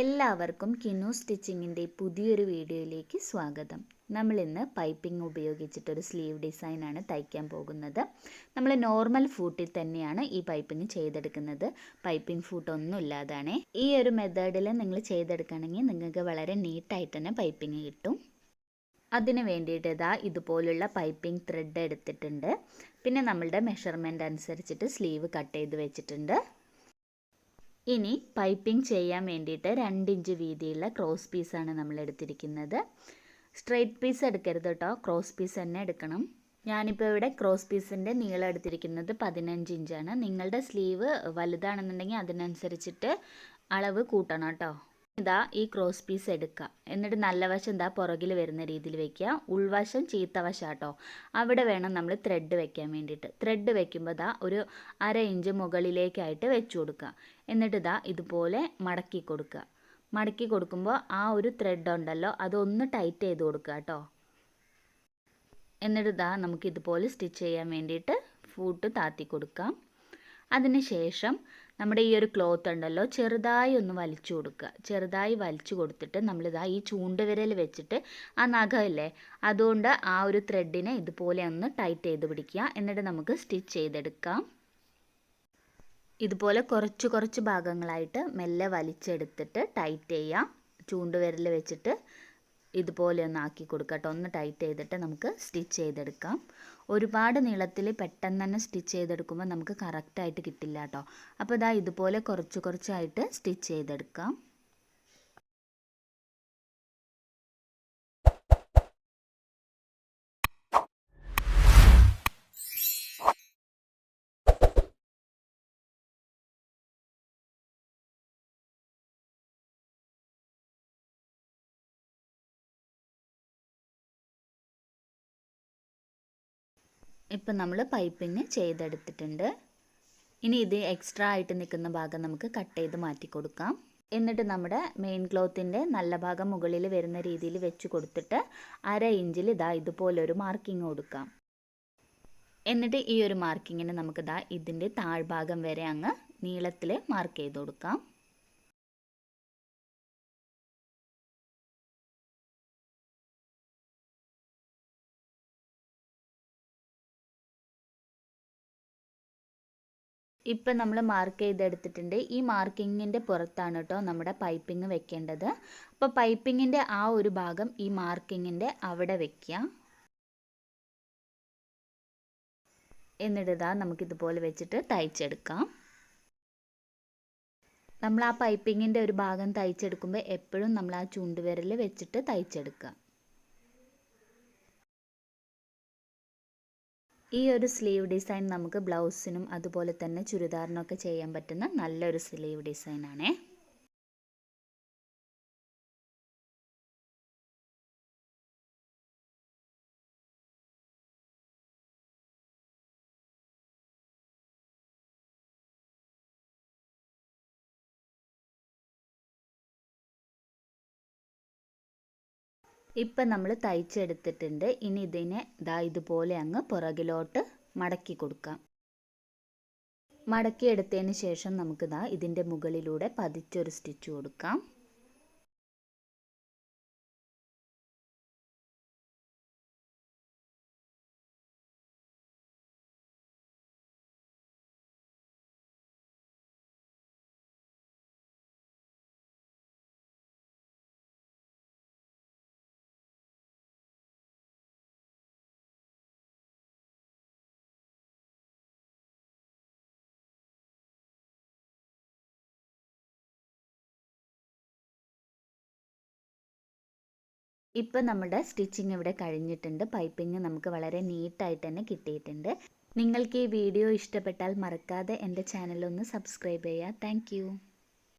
എല്ലാവർക്കും കിനു സ്റ്റിച്ചിങ്ങിന്റെ പുതിയൊരു വീഡിയോയിലേക്ക് സ്വാഗതം. നമ്മൾ ഇന്ന് പൈപ്പിംഗ് ഉപയോഗിച്ചിട്ടൊരു സ്ലീവ് ഡിസൈനാണ് തയ്ക്കാൻ പോകുന്നത്. നമ്മൾ നോർമൽ ഫൂട്ടിൽ തന്നെയാണ് ഈ പൈപ്പിംഗ് ചെയ്തെടുക്കുന്നത്. പൈപ്പിംഗ് ഫൂട്ട് ഒന്നും ഇല്ലാതാണ്. ഈ ഒരു മെത്തേഡിൽ നിങ്ങൾ ചെയ്തെടുക്കുകയാണെങ്കിൽ നിങ്ങൾക്ക് വളരെ നീറ്റായിട്ട് തന്നെ പൈപ്പിംഗ് കിട്ടും. അതിന് വേണ്ടിയിട്ട് ഇതാ ഇതുപോലുള്ള പൈപ്പിംഗ് ത്രെഡ് എടുത്തിട്ടുണ്ട്. പിന്നെ നമ്മളുടെ മെഷർമെന്റ് അനുസരിച്ചിട്ട് സ്ലീവ് കട്ട് ചെയ്ത് വെച്ചിട്ടുണ്ട്. ഇനി പൈപ്പിംഗ് ചെയ്യാൻ വേണ്ടിയിട്ട് രണ്ട് ഇഞ്ച് വീതിയുള്ള ക്രോസ് പീസാണ് നമ്മൾ എടുത്തിരിക്കുന്നത് സ്ട്രെയിറ്റ് പീസ് എടുക്കരുത് കേട്ടോ ക്രോസ് പീസ് തന്നെ എടുക്കണം. ഞാനിപ്പോൾ ഇവിടെ ക്രോസ് പീസിന്റെ നീളം എടുത്തിരിക്കുന്നത് പതിനഞ്ച് ഇഞ്ചാണ്. നിങ്ങളുടെ സ്ലീവ് വലുതാണെന്നുണ്ടെങ്കിൽ അതിനനുസരിച്ചിട്ട് അളവ് കൂട്ടണം കേട്ടോ ഇതാ ഈ ക്രോസ് പീസ് എടുക്കുക എന്നിട്ട് നല്ല വശം ഇതാ പുറകിൽ വരുന്ന രീതിയിൽ വെക്കുക. ഉൾവശം ചീത്ത വശം കേട്ടോ അവിടെ വേണം നമ്മൾ ത്രെഡ് വെക്കാൻ വേണ്ടിയിട്ട്. ത്രെഡ് വെക്കുമ്പോൾ ഇതാ ഒരു അര ഇഞ്ച് മുകളിലേക്കായിട്ട് വെച്ചു കൊടുക്കുക എന്നിട്ട് ഇതാ ഇതുപോലെ മടക്കി കൊടുക്കുക മടക്കി കൊടുക്കുമ്പോൾ ആ ഒരു ത്രെഡ് ഉണ്ടല്ലോ അതൊന്ന് ടൈറ്റ് ചെയ്ത് കൊടുക്കുക കേട്ടോ. എന്നിട്ട് ഇതാ നമുക്ക് ഇതുപോലെ സ്റ്റിച്ച് ചെയ്യാൻ വേണ്ടിയിട്ട് ഫൂട്ട് താത്തി കൊടുക്കാം. അതിനുശേഷം നമ്മുടെ ഈ ഒരു ക്ലോത്ത് ഉണ്ടല്ലോ ചെറുതായി ഒന്ന് വലിച്ചു കൊടുക്കുക. ചെറുതായി വലിച്ചു കൊടുത്തിട്ട് നമ്മളിതാ ഈ ചൂണ്ടുവിരൽ വെച്ചിട്ട് ആ നഖമില്ലേ അതുകൊണ്ട് ആ ഒരു ത്രെഡിനെ ഇതുപോലെ ഒന്ന് ടൈറ്റ് ചെയ്ത് പിടിക്കുക. എന്നിട്ട് നമുക്ക് സ്റ്റിച്ച് ചെയ്തെടുക്കാം. ഇതുപോലെ കുറച്ച് കുറച്ച് ഭാഗങ്ങളായിട്ട് മെല്ലെ വലിച്ചെടുത്തിട്ട് ടൈറ്റ് ചെയ്യാം. ചൂണ്ടുവിരൽ വെച്ചിട്ട് ഇതുപോലെ ഒന്ന് ആക്കി കൊടുക്കട്ടെ ഒന്ന് ടൈറ്റ് ചെയ്തിട്ട് നമുക്ക് സ്റ്റിച്ച് ചെയ്തെടുക്കാം. ഒരുപാട് നീളത്തിൽ പെട്ടെന്ന് തന്നെ സ്റ്റിച്ച് ചെയ്തെടുക്കുമ്പോൾ നമുക്ക് കറക്റ്റായിട്ട് കിട്ടില്ല കേട്ടോ അപ്പോൾ ഇതാ ഇതുപോലെ കുറച്ച് കുറച്ചായിട്ട് സ്റ്റിച്ച് ചെയ്തെടുക്കാം. ഇപ്പം നമ്മൾ പൈപ്പിങ് ചെയ്തെടുത്തിട്ടുണ്ട്. ഇനി ഇത് എക്സ്ട്രാ ആയിട്ട് നിൽക്കുന്ന ഭാഗം നമുക്ക് കട്ട് ചെയ്ത് മാറ്റി കൊടുക്കാം. എന്നിട്ട് നമ്മുടെ മെയിൻ ക്ലോത്തിന്റെ നല്ല ഭാഗം മുകളിൽ വരുന്ന രീതിയിൽ വെച്ച് കൊടുത്തിട്ട് അര ഇഞ്ചിൽ ഇതാ ഇതുപോലൊരു മാർക്കിംഗ് കൊടുക്കാം. എന്നിട്ട് ഈ ഒരു മാർക്കിങ്ങിന് നമുക്കിതാ ഇതിന്റെ താഴ്ഭാഗം വരെ അങ്ങ് നീളത്തിൽ മാർക്ക് ചെയ്ത് കൊടുക്കാം. ഇപ്പം നമ്മൾ മാർക്ക് ചെയ്തെടുത്തിട്ടുണ്ട്. ഈ മാർക്കിങ്ങിന്റെ പുറത്താണ് കേട്ടോ നമ്മുടെ പൈപ്പിംഗ് വെക്കേണ്ടത്. അപ്പോൾ പൈപ്പിങ്ങിന്റെ ആ ഒരു ഭാഗം ഈ മാർക്കിങ്ങിന്റെ അവിടെ വെക്കുക എന്നിട്ട് നമുക്ക് നമുക്കിതുപോലെ വെച്ചിട്ട് തയ്ച്ചെടുക്കാം. നമ്മൾ ആ പൈപ്പിങ്ങിന്റെ ഒരു ഭാഗം തയ്ച്ചെടുക്കുമ്പോൾ എപ്പോഴും നമ്മൾ ആ ചൂണ്ടുവിരൽ വെച്ചിട്ട് തയ്ച്ചെടുക്കുക ഈ ഒരു സ്ലീവ് ഡിസൈൻ നമുക്ക് ബ്ലൗസിനും അതുപോലെ തന്നെ ചുരിദാറിനൊക്കെ ചെയ്യാൻ പറ്റുന്ന നല്ലൊരു സ്ലീവ് ഡിസൈനാണേ. ഇപ്പം നമ്മൾ തയ്ച്ചെടുത്തിട്ടുണ്ട്. ഇനി ഇതിനെ ദാ ഇതുപോലെ അങ്ങ് പുറകിലോട്ട് മടക്കി കൊടുക്കാം. മടക്കി എടുത്തതിന് ശേഷം നമുക്ക് ദാ ഇതിന്റെ മുകളിലൂടെ പതിച്ചൊരു സ്റ്റിച്ച് കൊടുക്കാം. ഇപ്പം നമ്മുടെ സ്റ്റിച്ചിങ് ഇവിടെ കഴിഞ്ഞിട്ടുണ്ട്. പൈപ്പിങ് നമുക്ക് വളരെ നീറ്റായിട്ട് തന്നെ കിട്ടിയിട്ടുണ്ട്. നിങ്ങൾക്ക് ഈ വീഡിയോ ഇഷ്ടപ്പെട്ടാൽ മറക്കാതെ എന്റെ ചാനലൊന്ന് സബ്സ്ക്രൈബ് ചെയ്യുക താങ്ക്